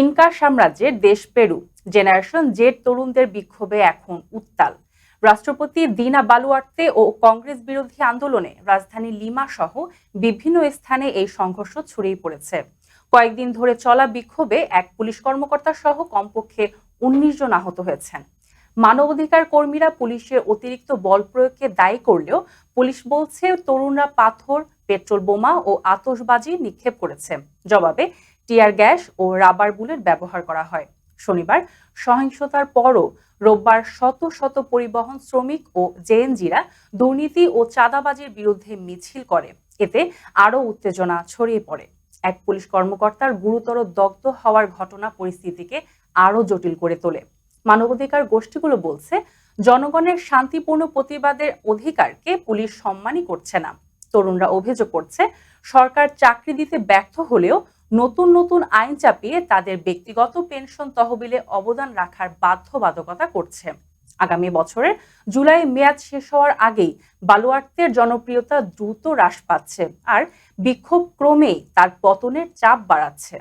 Inca সাম্রাজ্যের দেশ Peru. Generation Z তরুণদের বিক্ষোভে এখন উত্তাল। রাষ্ট্রপতি দিনা বালুয়ার্তে ও কংগ্রেস বিরোধী আন্দোলনে রাজধানী লিমা সহ বিভিন্ন স্থানে এই সংঘর্ষ ছড়িয়ে পড়েছে। কয়েকদিন ধরে চলা বিক্ষোভে এক পুলিশ কর্মকর্তা সহ কমপক্ষে উনিশ জন আহত হয়েছেন। মানবাধিকার কর্মীরা পুলিশের অতিরিক্ত বল প্রয়োগকে দায়ী করলেও পুলিশ বলছে, তরুণরা পাথর পেট্রোল বোমা ও আতশবাজি নিক্ষেপ করেছে। জবাবে টিয়ার গ্যাস ও রাবার বুলেট ব্যবহার করা হয়। শনিবার সহিংসতার পরও রোববার শত শত পরিবহন শ্রমিক ও জেএনজিরা দুর্নীতি ও চাঁদাবাজির বিরুদ্ধে মিছিল করে। এতে আরও উত্তেজনা ছড়িয়ে পড়ে। এক পুলিশ কর্মকর্তার গুরুতর দগ্ধ হওয়ার ঘটনা পরিস্থিতিকে আরও জটিল করে তোলে। মানবাধিকার গোষ্ঠীগুলো বলছে, জনগণের শান্তিপূর্ণ প্রতিবাদের অধিকারকে পুলিশ সম্মানই করছে না। তরুণরা অভিযোগ করছে, সরকার চাকরি দিতে ব্যর্থ হলেও নতুন নতুন আইন চাপিয়ে তাদের ব্যক্তিগত পেনশন তহবিলে অবদান রাখার বাধ্যবাধকতা করছে। আগামী বছরের জুলাই মেয়াদ শেষ হওয়ার আগেই বালুয়ার্থের জনপ্রিয়তা দ্রুত হ্রাস পাচ্ছে আর বিক্ষোভ ক্রমেই তার পতনের চাপ বাড়াচ্ছে।